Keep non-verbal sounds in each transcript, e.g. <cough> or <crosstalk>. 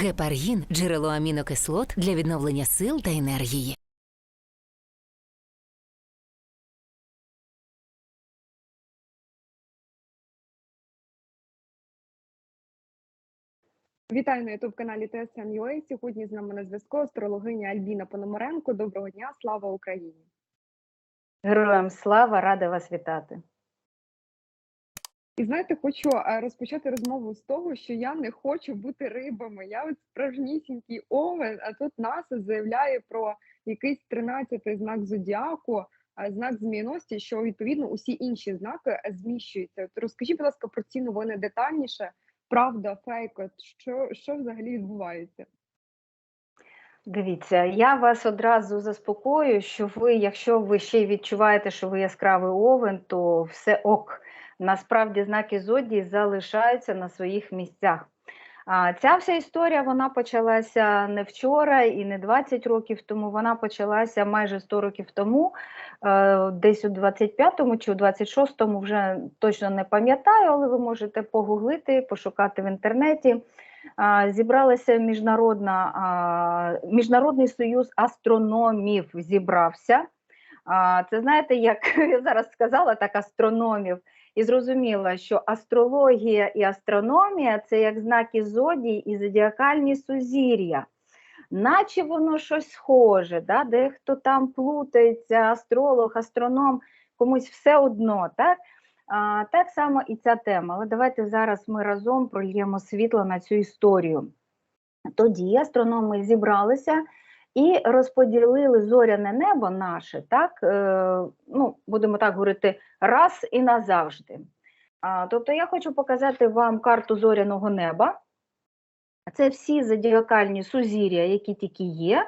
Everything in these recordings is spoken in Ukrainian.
Гепаргін джерело амінокислот для відновлення сил та енергії. Вітаю на ютуб каналі TSN.ua. Сьогодні з нами на зв'язку астрологиня Альбіна Пономаренко. Доброго дня, слава Україні! Героям слава, рада вас вітати. І знаєте, хочу е, розпочати розмову з того, що я не хочу бути рибами. Я от справжнісінький овен, а тут НАСА заявляє про якийсь 13-й знак зодіаку, а знак зміїності, що відповідно усі інші знаки е, зміщуються. От розкажіть, будь ласка, про ці новини детальніше. Правда, фейк, що, що взагалі відбувається? Дивіться, я вас одразу заспокою, що ви, якщо ви ще відчуваєте, що ви яскравий овен, то все ок. Насправді знаки зодії залишаються на своїх місцях. Ця вся історія вона почалася не вчора і не 20 років тому. Вона почалася майже 100 років тому, е, десь у 25-му чи у 26-му, вже точно не пам'ятаю, але ви можете погуглити, пошукати в інтернеті. Зібралася міжнародна міжнародний союз астрономів. Зібрався. Це знаєте, як <laughs> я зараз сказала, так астрономів. І зрозуміла, що астрологія і астрономія це як знаки зодії і зодіакальні сузір'я. Наче воно щось схоже, да? дехто там плутається, астролог, астроном, комусь все одно. так? А, Так само і ця тема. Але давайте зараз ми разом прольємо світло на цю історію. Тоді астрономи зібралися і розподілили зоряне небо наше, так, е, ну, будемо так говорити, раз і назавжди. Тобто я хочу показати вам карту зоряного неба. Це всі зодіакальні сузір'я, які тільки є.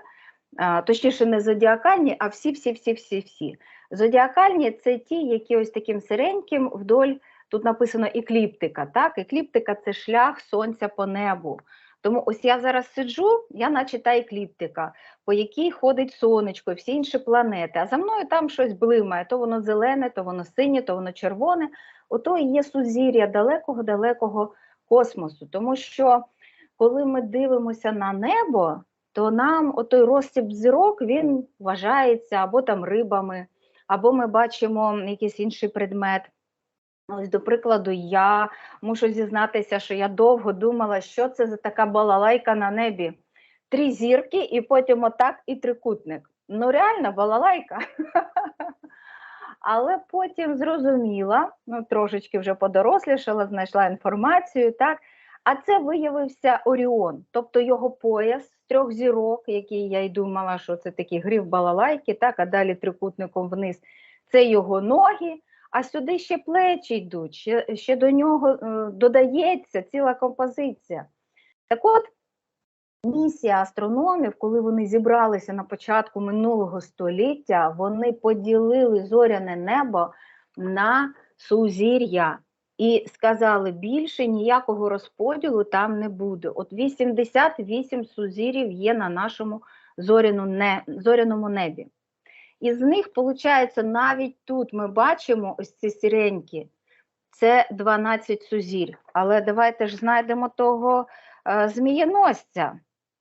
Точніше, не зодіакальні, а всі-всі-всі-всі-всі. Зодіакальні це ті, які ось таким сиреньким вдоль, тут написано екліптика. Так? Екліптика це шлях сонця по небу. Тому ось я зараз сиджу, я наче та екліптика, по якій ходить сонечко всі інші планети. А за мною там щось блимає, то воно зелене, то воно синє, то воно червоне. Ото і є сузір'я далекого-далекого космосу. Тому що коли ми дивимося на небо, то нам отой розсіп зірок він вважається або там рибами, або ми бачимо якийсь інший предмет. Ось, до прикладу, я мушу зізнатися, що я довго думала, що це за така балалайка на небі. Три зірки, і потім отак і трикутник. Ну, реально, балалайка. <laughs> Але потім зрозуміла, ну трошечки вже подорослішала, знайшла інформацію, так. А це виявився Оріон, тобто його пояс з трьох зірок, який я й думала, що це такий гриф балалайки, так, а далі трикутником вниз це його ноги, а сюди ще плечі йдуть, ще, ще до нього е, додається ціла композиція. Так от, місія астрономів, коли вони зібралися на початку минулого століття, вони поділили зоряне небо на сузір'я. І сказали, більше ніякого розподілу там не буде. От 88 сузірів є на нашому зоряному небі. Із них, виходить, навіть тут ми бачимо ось ці сіренькі, це 12 сузірь. Але давайте ж знайдемо того е, змієносця.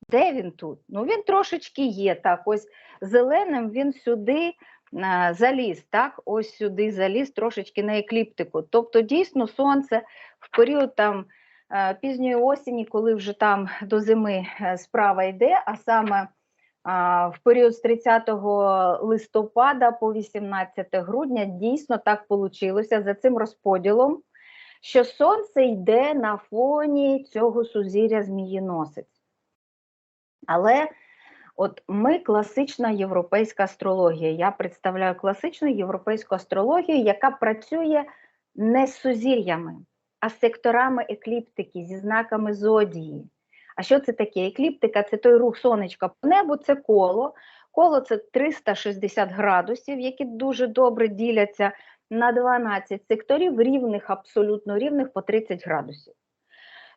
Де він тут? Ну, він трошечки є. Так, ось зеленим він сюди е, заліз, так, ось сюди заліз трошечки на екліптику. Тобто, дійсно, сонце в період там е, пізньої осені, коли вже там до зими е, справа йде, а саме в період з 30 листопада по 18 грудня дійсно так вийшло за цим розподілом, що сонце йде на фоні цього сузір'я зміїносець. Але от ми класична європейська астрологія. Я представляю класичну європейську астрологію, яка працює не з сузір'ями, а з секторами екліптики, зі знаками зодії. А що це таке? Екліптика це той рух сонечка по небу, це коло. Коло це 360 градусів, які дуже добре діляться на 12 секторів, рівних, абсолютно рівних по 30 градусів.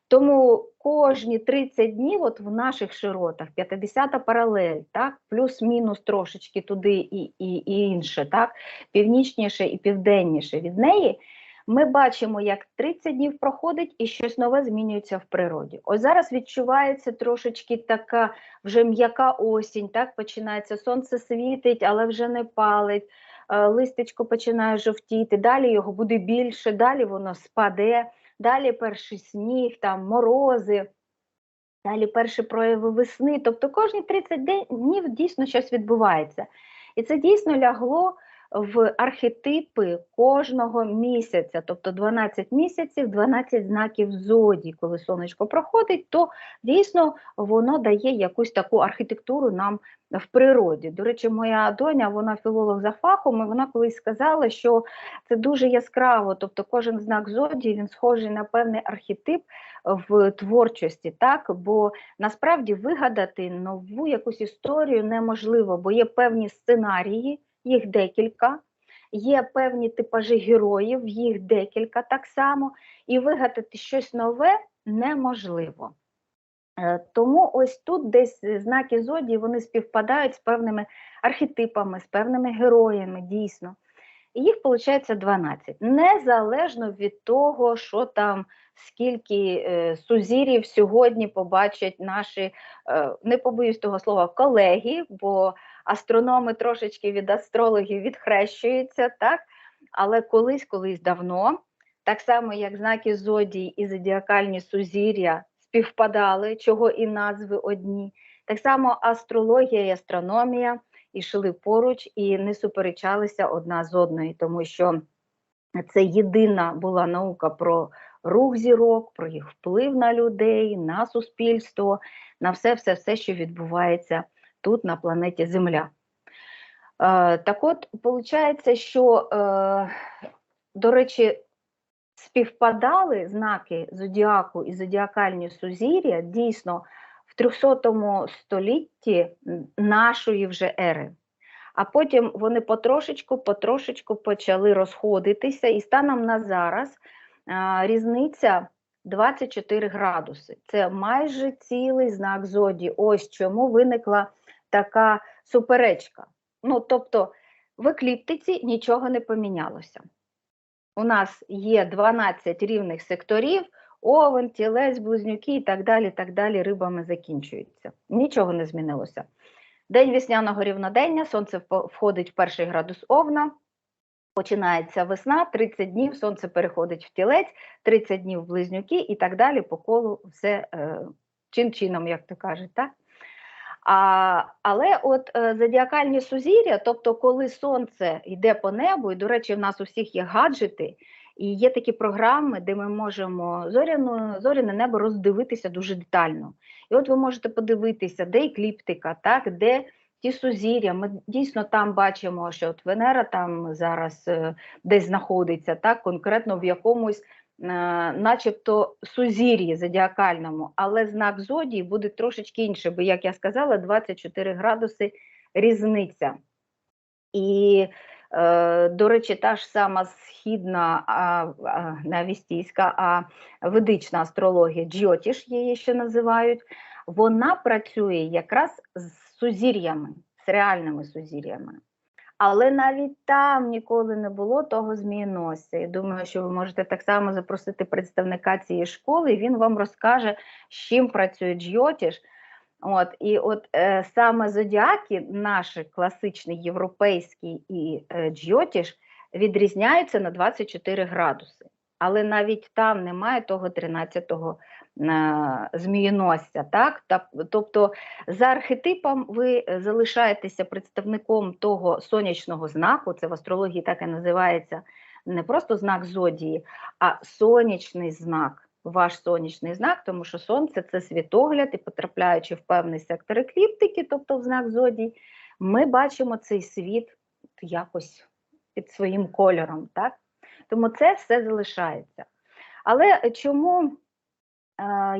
Тому кожні 30 днів, от в наших широтах, 50-та паралель, так, плюс-мінус трошечки туди і, і, і інше, так, північніше і південніше від неї, ми бачимо, як 30 днів проходить і щось нове змінюється в природі. Ось зараз відчувається трошечки така вже м'яка осінь, так починається сонце світить, але вже не палить, е, листечко починає жовтіти, далі його буде більше, далі воно спаде, далі перший сніг, там морози. Далі перші прояви весни, тобто кожні 30 день- днів дійсно щось відбувається. І це дійсно лягло в архетипи кожного місяця, тобто 12 місяців, 12 знаків зодії. Коли сонечко проходить, то дійсно воно дає якусь таку архітектуру нам в природі. До речі, моя доня, вона філолог за фахом, і вона колись сказала, що це дуже яскраво, тобто кожен знак зодії він схожий на певний архетип в творчості, так бо насправді вигадати нову якусь історію неможливо, бо є певні сценарії, їх декілька, є певні типажі героїв, їх декілька так само, і вигадати щось нове неможливо. Е, Тому ось тут десь знаки зодії вони співпадають з певними архетипами, з певними героями, дійсно. Їх виходить 12. Незалежно від того, що там, скільки е, сузір'їв сьогодні побачать наші, е, не побоюсь того слова, колеги, бо астрономи трошечки від астрологів відхрещуються, так? але колись, колись давно, так само як знаки зодії і зодіакальні сузір'я співпадали, чого і назви одні. Так само астрологія і астрономія йшли поруч і не суперечалися одна з одної, тому що це єдина була наука про рух зірок, про їх вплив на людей, на суспільство, на все, все, все, що відбувається тут, на планеті Земля. Е, так от, виходить, що, е, до речі, співпадали знаки зодіаку і зодіакальні сузір'я дійсно в 300 столітті нашої вже ери. А потім вони потрошечку, потрошечку почали розходитися, і станом на зараз різниця 24 градуси. Це майже цілий знак зодії. Ось чому виникла така суперечка. Ну, тобто, в екліптиці нічого не помінялося. У нас є 12 рівних секторів, овен, тілець, близнюки і так далі, так далі, рибами закінчуються. Нічого не змінилося. День весняного рівнодення, сонце входить в перший градус овна, починається весна, 30 днів, сонце переходить в тілець, 30 днів в близнюки і так далі по колу все е, чин-чином, як то кажуть. Так? А, але от е, зодіакальні сузір'я, тобто коли сонце йде по небу, і, до речі, в нас у всіх є гаджети, і є такі програми, де ми можемо зоряну, зоряне небо роздивитися дуже детально. І от ви можете подивитися, де екліптика, так, де ті сузір'я. Ми дійсно там бачимо, що от Венера там зараз е, десь знаходиться, так, конкретно в якомусь, начебто, сузір'ї зодіакальному, але знак зодії буде трошечки інше, бо, як я сказала, 24 градуси різниця. І, е, до речі, та ж сама східна, а, не авістійська, а ведична астрологія, джйотіш її ще називають, вона працює якраз з сузір'ями, з реальними сузір'ями. Але навіть там ніколи не було того змієносця. І думаю, що ви можете так само запросити представника цієї школи, і він вам розкаже, з чим працює джйотіш. От, і от е, саме зодіаки, наші класичний європейський і е, джйотіш, відрізняються на 24 градуси. Але навіть там немає того 13-го е, змієносця. Так? Тобто за архетипом ви е, залишаєтеся представником того сонячного знаку, це в астрології так і називається не просто знак зодії, а сонячний знак. Ваш сонячний знак, тому що сонце це світогляд, і потрапляючи в певний сектор екліптики, тобто в знак зодії, ми бачимо цей світ якось під своїм кольором. Так? Тому це все залишається. Але чому е,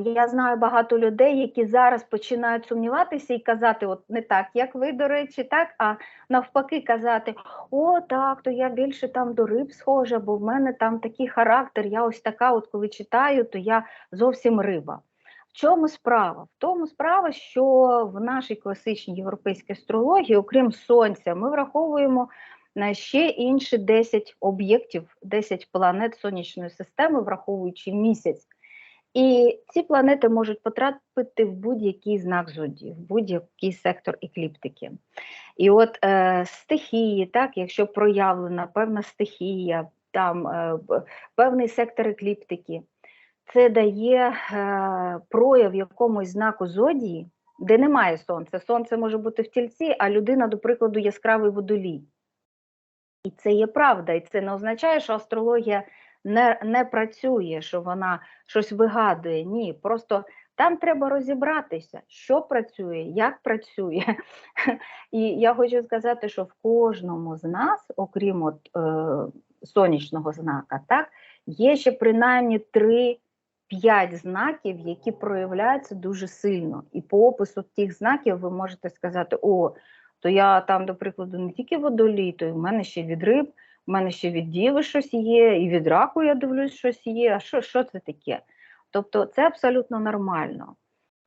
я знаю багато людей, які зараз починають сумніватися і казати, от не так, як ви, до речі, так, а навпаки, казати: о, так, то я більше там до риб схожа, бо в мене там такий характер, я ось така, от коли читаю, то я зовсім риба. В чому справа? В тому справа, що в нашій класичній європейській астрології, окрім сонця, ми враховуємо на ще інші 10 об'єктів, 10 планет сонячної системи, враховуючи місяць. І ці планети можуть потрапити в будь-який знак зодії, в будь-який сектор екліптики. І от е, стихії, так, якщо проявлена певна стихія, там е, певний сектор екліптики, це дає е, прояв якомусь знаку зодії, де немає сонця. Сонце може бути в тільці, а людина, до прикладу, яскравий водолій. І це є правда, і це не означає, що астрологія не, не працює, що вона щось вигадує. Ні, просто там треба розібратися, що працює, як працює. І я хочу сказати, що в кожному з нас, окрім от, е, сонячного знака, так, є ще принаймні 3-5 знаків, які проявляються дуже сильно. І по опису тих знаків ви можете сказати: о, то я там, до прикладу, не тільки водолій, то й в мене ще від риб, в мене ще від діви щось є, і від раку я дивлюсь, щось є. А що, що це таке? Тобто це абсолютно нормально.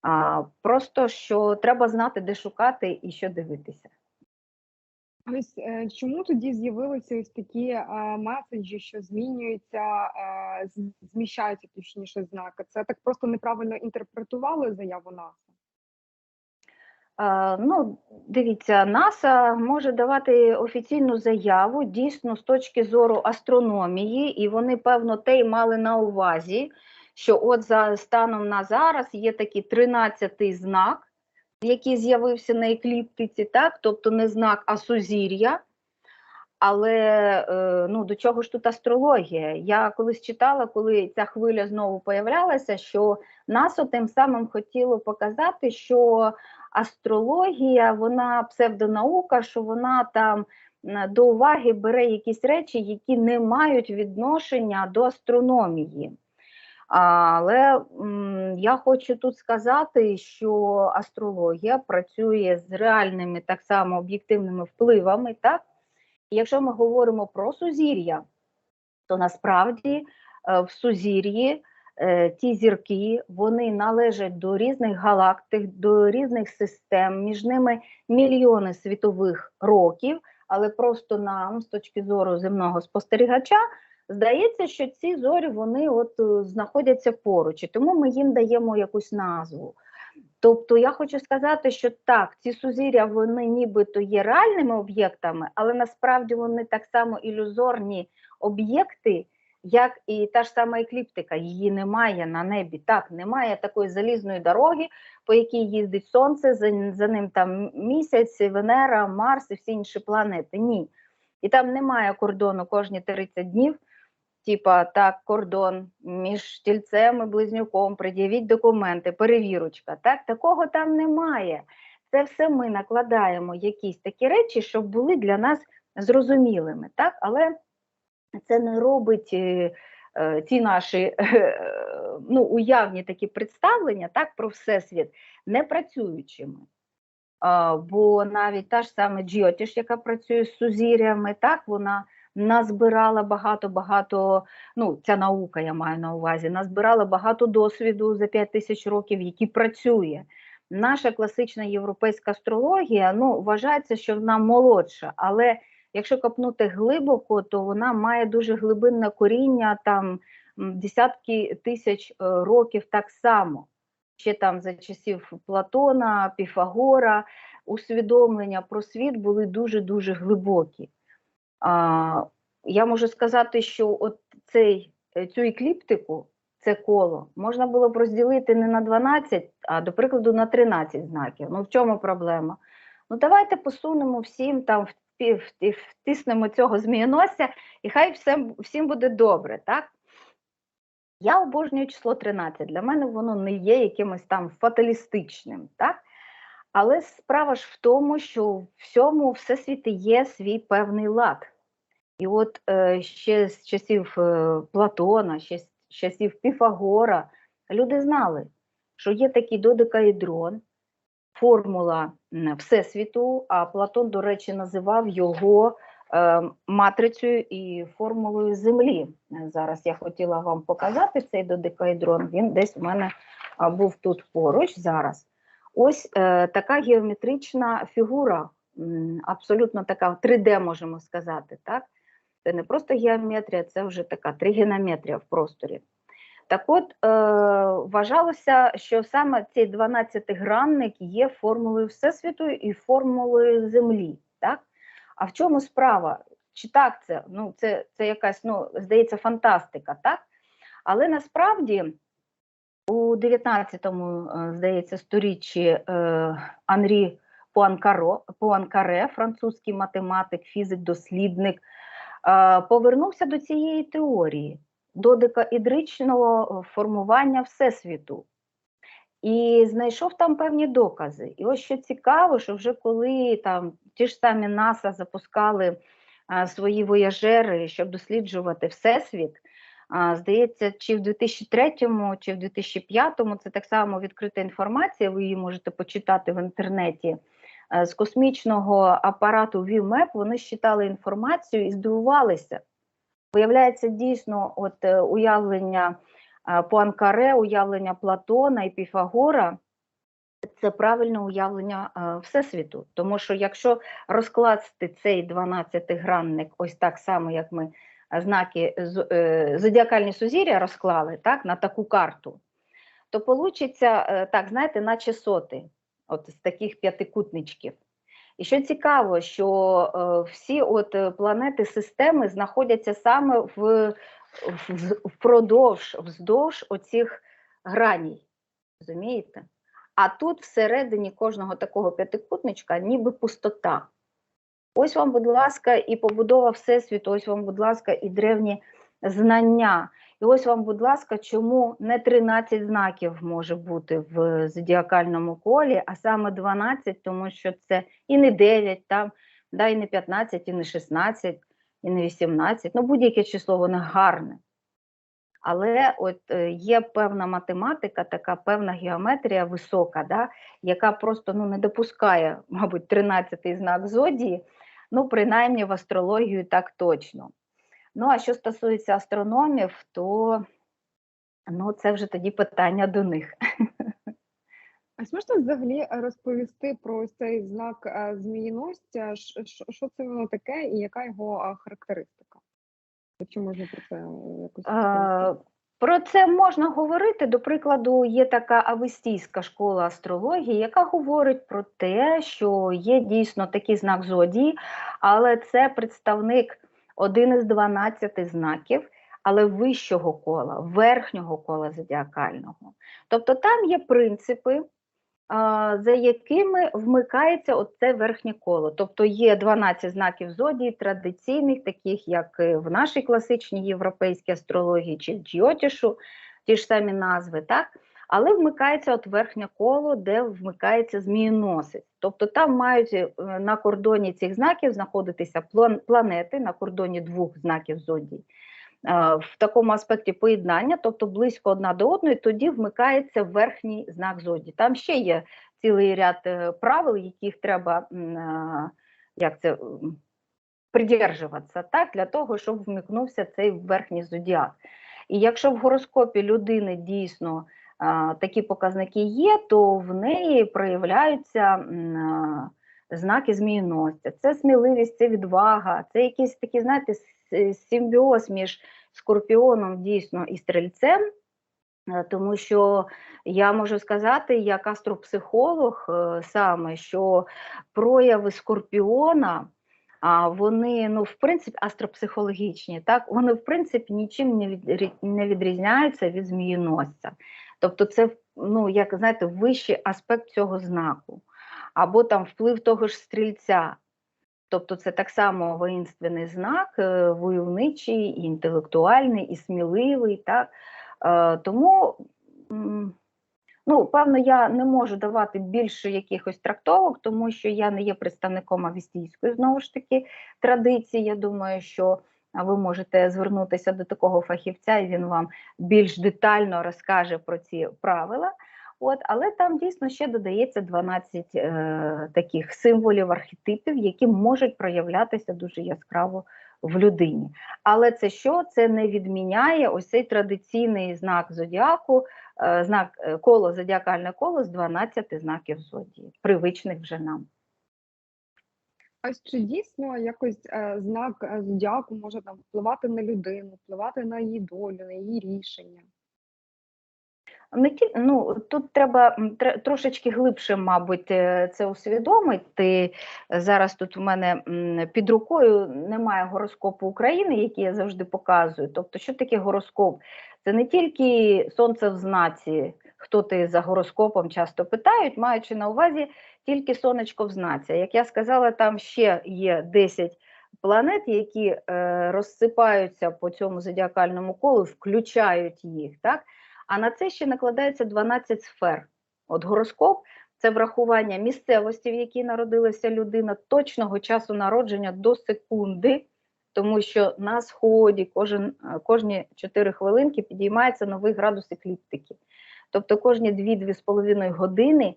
А, просто що треба знати, де шукати і що дивитися. Ось е, чому тоді з'явилися ось такі е, меседжі, що змінюються, е, з- зміщаються точніше знаки? Це так просто неправильно інтерпретували заяву НАСА? Ну, дивіться, НАСА може давати офіційну заяву дійсно з точки зору астрономії, і вони, певно, те й мали на увазі, що от за станом на зараз є такий 13-й знак, який з'явився на екліптиці, так? тобто не знак, а сузір'я. Але е, ну, до чого ж тут астрологія? Я колись читала, коли ця хвиля знову появлялася, що НАСА тим самим хотіло показати, що астрологія, вона псевдонаука, що вона там до уваги бере якісь речі, які не мають відношення до астрономії. Але я хочу тут сказати, що астрологія працює з реальними так само об'єктивними впливами. Так? Якщо ми говоримо про сузір'я, то насправді е, в сузір'ї е, ті зірки вони належать до різних галактик, до різних систем, між ними мільйони світових років, але просто нам, з точки зору земного спостерігача, здається, що ці зорі вони от е, знаходяться поруч, і тому ми їм даємо якусь назву. Тобто я хочу сказати, що так, ці сузір'я вони нібито є реальними об'єктами, але насправді вони так само ілюзорні об'єкти, як і та ж сама екліптика. Її немає на небі. Так, немає такої залізної дороги, по якій їздить сонце, за, за ним там місяць, Венера, Марс і всі інші планети. Ні. І там немає кордону кожні 30 днів. Типа так, кордон між тільцем і близнюком, пред'явіть документи, перевірочка. Так, такого там немає. Це все ми накладаємо якісь такі речі, щоб були для нас зрозумілими. Так, але це не робить е, е, ті наші <laughs> е, ну, уявні такі представлення так, про всесвіт непрацюючими. А, бо навіть та ж саме Джіотіш, яка працює з сузір'ями, так вона назбирала багато-багато, ну ця наука я маю на увазі, назбирала багато досвіду за 5 тисяч років, який працює. Наша класична європейська астрологія ну, вважається, що вона молодша, але якщо копнути глибоко, то вона має дуже глибинне коріння, там десятки тисяч е, років так само. Ще там за часів Платона, Піфагора, усвідомлення про світ були дуже-дуже глибокі. А, я можу сказати, що от цей, е, цю екліптику, це коло, можна було б розділити не на 12, а, до прикладу, на 13 знаків. Ну в чому проблема? Ну давайте посунемо всім там, вті- втиснемо цього змієносця, і хай всім, всім буде добре, так? Я обожнюю число 13. Для мене воно не є якимось там фаталістичним, так? Але справа ж в тому, що в всьому всесвіті є свій певний лад. І от е, ще з часів е, Платона, ще з часів Піфагора, люди знали, що є такий додекаедрон, формула Всесвіту, а Платон, до речі, називав його е, матрицею і формулою Землі. Зараз я хотіла вам показати цей додекаедрон, він десь у мене був тут поруч зараз. Ось е, така геометрична фігура абсолютно така 3D, можемо сказати. Так? Це не просто геометрія, це вже така тригонометрія в просторі. Так от, е, вважалося, що саме цей 12-гранник є формулою Всесвіту і формулою Землі. Так? А в чому справа? Чи так це? Ну, це, це якась, ну, здається, фантастика, так? Але насправді у 19-му, е, здається, сторіччі е, Анрі Пуанкаро, Пуанкаре, французький математик, фізик, дослідник, е, повернувся до цієї теорії, до декаідричного формування Всесвіту. І знайшов там певні докази. І ось що цікаво, що вже коли там ті ж самі НАСА запускали а, свої вояжери, щоб досліджувати Всесвіт, а, здається, чи в 2003, чи в 2005 це так само відкрита інформація, ви її можете почитати в інтернеті. Е, З космічного апарату VMAP вони считали інформацію і здивувалися. Виявляється, дійсно, от е, уявлення е, Пуанкаре, уявлення Платона і Піфагора це правильне уявлення е, Всесвіту. Тому що якщо розкласти цей 12-гранник ось так само, як ми знаки зодіакальні сузір'я розклали так, на таку карту, то получиться, так, знаєте, наче соти, от з таких п'ятикутничків. І що цікаво, що е, всі от е, планети системи знаходяться саме в, впродовж, вздовж оцих граній. Розумієте? А тут всередині кожного такого п'ятикутничка ніби пустота. Ось вам, будь ласка, і побудова Всесвіту, ось вам, будь ласка, і древні знання. І ось вам, будь ласка, чому не 13 знаків може бути в зодіакальному колі, а саме 12, тому що це і не 9, там, да, і не 15, і не 16, і не 18. Ну, будь-яке число, воно гарне. Але от е, є певна математика, така певна геометрія висока, да, яка просто ну, не допускає, мабуть, 13-й знак зодії, ну, принаймні в астрологію так точно. Ну, а що стосується астрономів, то ну, це вже тоді питання до них. А зможете взагалі розповісти про цей знак е, ш- Що це воно таке і яка його е, характеристика? Якщо можна про це е, якось розповісти? Про це можна говорити. До прикладу, є така авестійська школа астрології, яка говорить про те, що є дійсно такий знак зодії, але це представник один із 12 знаків, але вищого кола, верхнього кола зодіакального. Тобто там є принципи, за якими вмикається оце верхнє коло. Тобто є 12 знаків зодії традиційних, таких як в нашій класичній європейській астрології чи в Джіотішу, ті ж самі назви, так? Але вмикається от верхнє коло, де вмикається змієносець. Тобто там мають е, на кордоні цих знаків знаходитися планети на кордоні двох знаків зодії. Е, В такому аспекті поєднання, тобто близько одна до одної, тоді вмикається верхній знак зодії. Там ще є цілий ряд е, правил, яких треба як це, придержуватися, так, для того, щоб вмикнувся цей верхній зодіак. І якщо в гороскопі людини дійсно такі показники є, то в неї проявляються знаки зміїностя. Це сміливість, це відвага, це якийсь такий, знаєте, симбіоз між скорпіоном дійсно і стрільцем. Е, Тому що я можу сказати, як астропсихолог е, саме, що прояви скорпіона, вони, ну, в принципі, астропсихологічні, так, вони, в принципі, нічим не відрізняються від змієносця. Тобто, це, ну, як знаєте, вищий аспект цього знаку, або там вплив того ж стрільця. Тобто це так само воїнственний знак, е, войовничий, і інтелектуальний, і сміливий. Так? Е, Тому, ну, певно, я не можу давати більше якихось трактовок, тому що я не є представником авістійської, знову ж таки, традиції. Я думаю, що ви можете звернутися до такого фахівця, і він вам більш детально розкаже про ці правила. От, але там дійсно ще додається 12 е, таких символів, архетипів, які можуть проявлятися дуже яскраво в людині. Але це що? Це не відміняє ось цей традиційний знак зодіаку, е, знак е, коло, зодіакальне коло з 12 знаків зодії, привичних вже нам. А чи дійсно якось е, знак е, зодіаку може там впливати на людину, впливати на її долю, на її рішення? Не ті, ну, тут треба м, тре- трошечки глибше, мабуть, е, це усвідомити. Зараз тут в мене під рукою немає гороскопу України, який я завжди показую. Тобто, що таке гороскоп? Це не тільки сонце в знаці, хто ти за гороскопом часто питають, маючи на увазі тільки сонечко в знаці. Як я сказала, там ще є 10 планет, які е, розсипаються по цьому зодіакальному колу, включають їх. Так? А на це ще накладається 12 сфер. От гороскоп це врахування місцевості, в якій народилася людина, точного часу народження до секунди, тому що на сході кожен, е, кожні 4 хвилинки підіймається новий градус екліптики. Тобто кожні 2-2,5 години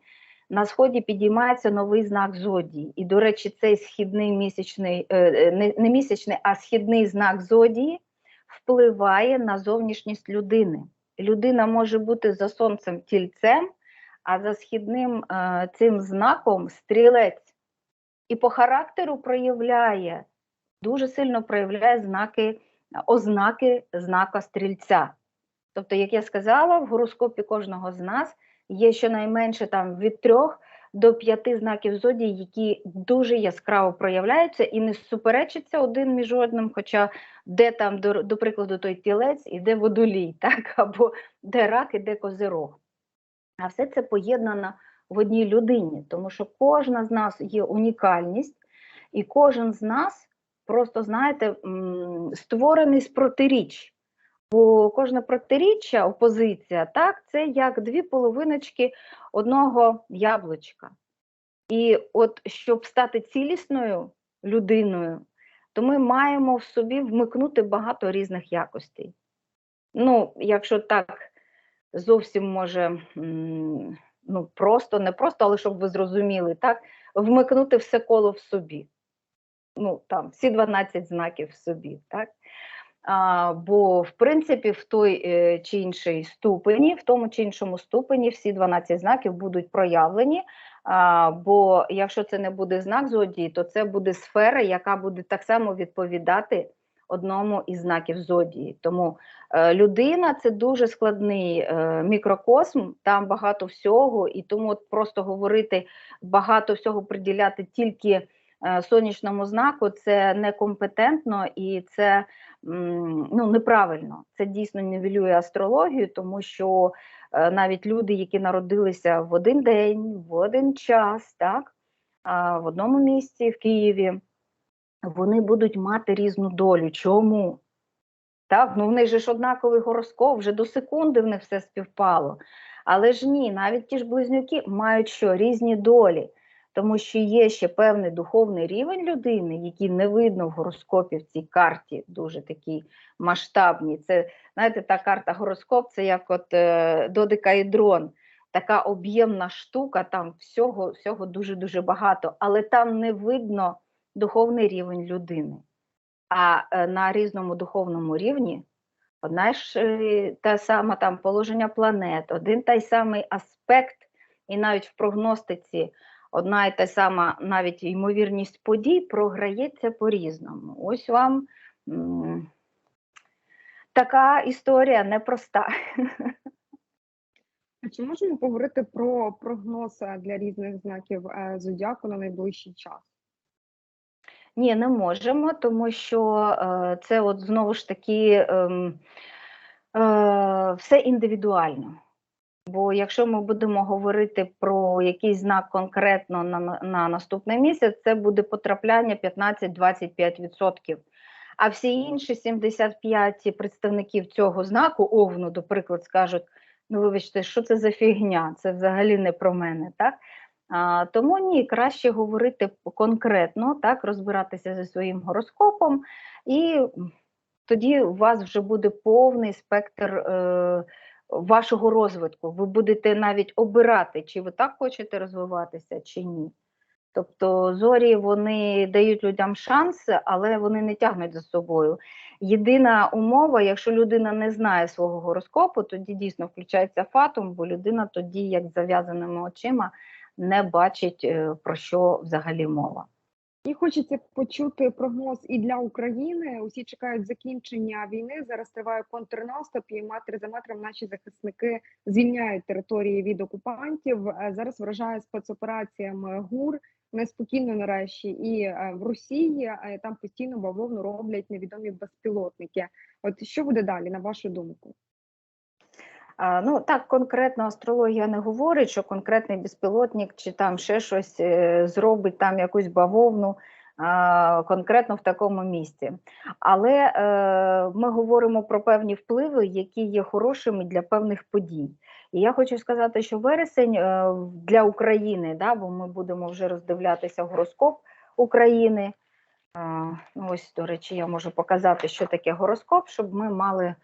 на сході підіймається новий знак зодії. І, до речі, цей східний місячний, е, е, не, місячний, а східний знак зодії впливає на зовнішність людини людина може бути за сонцем тільцем, а за східним е, цим знаком стрілець. І по характеру проявляє, дуже сильно проявляє знаки, ознаки знака стрільця. Тобто, як я сказала, в гороскопі кожного з нас є щонайменше там від трьох до п'яти знаків зодії, які дуже яскраво проявляються і не суперечаться один між одним, хоча де там, до, до прикладу, той тілець і де водолій, <laughs> так? або де рак і де козирог. А все це поєднано в одній людині, тому що кожна з нас є унікальність, і кожен з нас просто, знаєте, створений з протиріч. Бо кожне протиріччя, опозиція, так, це як дві половиночки одного яблучка. І от щоб стати цілісною людиною, то ми маємо в собі вмикнути багато різних якостей. Ну, якщо так зовсім може, ну просто, не просто, але щоб ви зрозуміли, так, вмикнути все коло в собі. Ну, там, всі 12 знаків в собі, так? Бо, в принципі, в той е, чи іншій ступені, в тому чи іншому ступені всі 12 знаків будуть проявлені. Бо якщо це не буде знак зодії, то це буде сфера, яка буде так само відповідати одному із знаків зодії. Тому е, людина це дуже складний е, мікрокосм, там багато всього, і тому от просто говорити багато всього приділяти тільки сонячному знаку це некомпетентно і це ну, неправильно. Це дійсно нівелює астрологію, тому що е, навіть люди, які народилися в один день, в один час, так, в одному місці в Києві, вони будуть мати різну долю. Чому? Так, ну в них ж однаковий гороскоп, вже до секунди в них все співпало. Але ж ні, навіть ті ж близнюки мають що різні долі, тому що є ще певний духовний рівень людини, який не видно в гороскопі в цій карті, дуже такий масштабній. Це, знаєте, та карта гороскоп це як от е, додекаедрон, така об'ємна штука, там всього, всього дуже-дуже багато, але там не видно духовний рівень людини. А е, на різному духовному рівні одна ж е, та сама там положення планет, один та й самий аспект, і навіть в прогностиці одна і та сама навіть ймовірність подій програється по-різному. Ось вам м, така історія непроста. А чи можемо поговорити про прогноз для різних знаків е, зодіаку на найближчий час? Ні, не можемо, тому що е, це от знову ж таки ем, е, все індивідуально. Бо якщо ми будемо говорити про якийсь знак конкретно на, на- на наступний місяць, це буде потрапляння 15-25%. А всі інші 75 представників цього знаку, овну, до прикладу, скажуть: ну вибачте, що це за фігня? Це взагалі не про мене. так? А, тому ні, краще говорити конкретно, так, розбиратися зі своїм гороскопом, і тоді у вас вже буде повний спектр е, вашого розвитку. Ви будете навіть обирати, чи ви так хочете розвиватися, чи ні. Тобто зорі вони дають людям шанс, але вони не тягнуть за собою. Єдина умова, якщо людина не знає свого гороскопу, тоді дійсно включається фатум, бо людина тоді, як зав'язаними очима, не бачить, е, про що взагалі мова. І хочеться почути прогноз і для України. Усі чекають закінчення війни. Зараз триває контрнаступ, і метр за метром наші захисники звільняють території від окупантів. Е, Зараз вражає спецопераціями ГУР неспокійно нарешті, і е, в Росії е, там постійно бавовну роблять невідомі безпілотники. От що буде далі, на вашу думку? Ну так конкретно астрологія не говорить, що конкретний безпілотник чи там ще щось е, зробить там якусь бавовну конкретно в такому місці. Але е, ми говоримо про певні впливи, які є хорошими для певних подій. І я хочу сказати, що вересень е, для України, да, бо ми будемо вже роздивлятися гороскоп України. Ну, ось, до речі, я можу показати, що таке гороскоп, щоб ми мали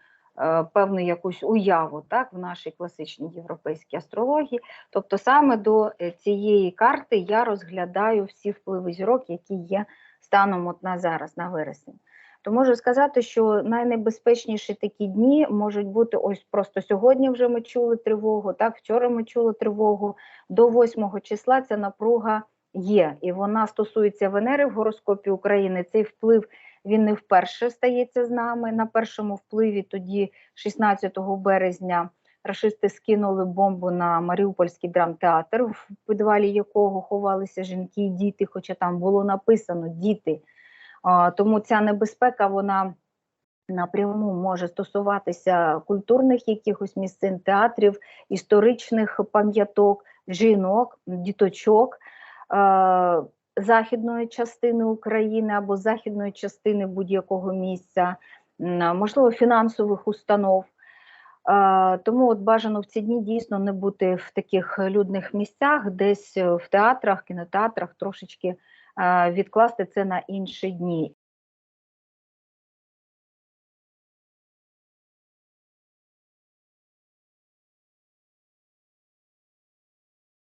певну якусь уяву так, в нашій класичній європейській астрології. Тобто саме до е, цієї карти я розглядаю всі впливи зірок, які є станом от на зараз, на вересень. То можу сказати, що найнебезпечніші такі дні можуть бути ось просто сьогодні вже ми чули тривогу, так, вчора ми чули тривогу, до 8 числа ця напруга є, і вона стосується Венери в гороскопі України. Цей вплив він не вперше стається з нами. На першому впливі тоді, 16 березня, рашисти скинули бомбу на Маріупольський драмтеатр, в підвалі якого ховалися жінки і діти, хоча там було написано діти. Тому ця небезпека вона напряму може стосуватися культурних якихось місцин, театрів, історичних пам'яток, жінок, діточок. Західної частини України або західної частини будь-якого місця, можливо, фінансових установ. Тому от бажано в ці дні дійсно не бути в таких людних місцях, десь в театрах, кінотеатрах трошечки відкласти це на інші дні.